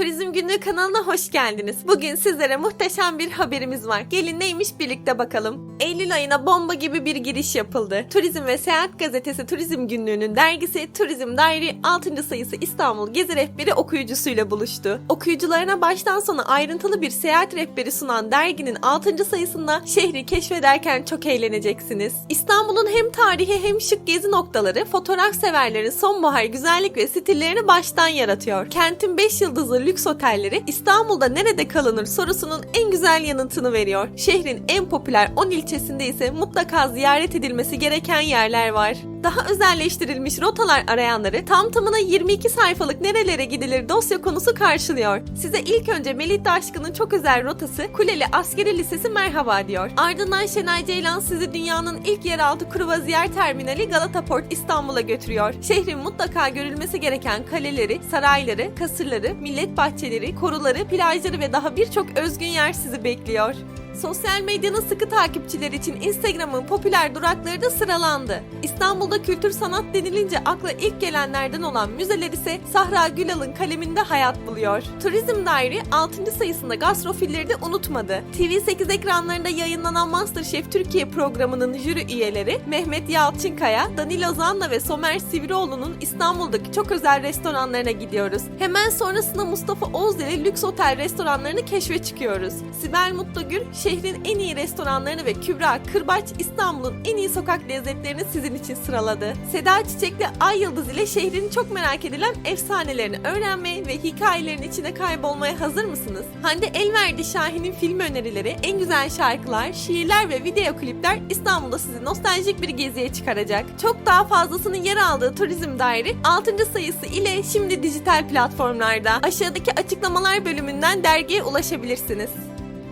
Turizm Günlüğü kanalına hoş geldiniz. Bugün sizlere muhteşem bir haberimiz var. Gelin neymiş birlikte bakalım. Eylül ayına bomba gibi bir giriş yapıldı. Turizm ve Seyahat Gazetesi Turizm Günlüğü'nün dergisi Turizm Diary 6. sayısı İstanbul Gezi Rehberi okuyucusuyla buluştu. Okuyucularına baştan sona ayrıntılı bir seyahat rehberi sunan derginin 6. sayısında şehri keşfederken çok eğleneceksiniz. İstanbul'un hem tarihi hem şık gezi noktaları fotoğraf severlerin sonbahar güzellik ve stillerini baştan yaratıyor. Kentin 5 yıldızlı lüks otelleri İstanbul'da nerede kalınır sorusunun en güzel yanıtını veriyor. Şehrin en popüler 10 ilçesinde ise mutlaka ziyaret edilmesi gereken yerler var. Daha özelleştirilmiş rotalar arayanları tam tamına 22 sayfalık nerelere gidilir dosya konusu karşılıyor. Size ilk önce Melih Daşkın'ın çok özel rotası Kuleli Askeri Lisesi merhaba diyor. Ardından Şenay Ceylan sizi dünyanın ilk yeraltı kruvaziyer terminali Galata Port İstanbul'a götürüyor. Şehrin mutlaka görülmesi gereken kaleleri, sarayları, kasırları, millet bahçeleri, koruları, plajları ve daha birçok özgün yer sizi bekliyor. Sosyal medyanın sıkı takipçileri için Instagram'ın popüler durakları da sıralandı. İstanbul'da kültür sanat denilince akla ilk gelenlerden olan müzeler ise Sahra Gülal'ın kaleminde hayat buluyor. Turizm Dairi 6. sayısında gastrofilleri de unutmadı. TV8 ekranlarında yayınlanan Masterchef Türkiye programının jüri üyeleri Mehmet Yalçınkaya, Danilo Zanna ve Somer Sivrioğlu'nun İstanbul'daki çok özel restoranlarına gidiyoruz. Hemen sonrasında Mustafa ile lüks otel restoranlarını keşfe çıkıyoruz. Sibel Mutlugül şehrin en iyi restoranlarını ve Kübra Kırbaç İstanbul'un en iyi sokak lezzetlerini sizin için sıraladı. Seda Çiçekli Ay Yıldız ile şehrin çok merak edilen efsanelerini öğrenmeye ve hikayelerin içine kaybolmaya hazır mısınız? Hande Elverdi Şahin'in film önerileri, en güzel şarkılar, şiirler ve video klipler İstanbul'da sizi nostaljik bir geziye çıkaracak. Çok daha fazlasının yer aldığı Turizm Dairi 6. sayısı ile şimdi dijital platformlarda. Aşağıdaki açıklamalar bölümünden dergiye ulaşabilirsiniz.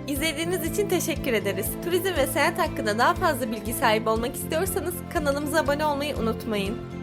İzlediğiniz için teşekkür ederiz. Turizm ve seyahat hakkında daha fazla bilgi sahibi olmak istiyorsanız kanalımıza abone olmayı unutmayın.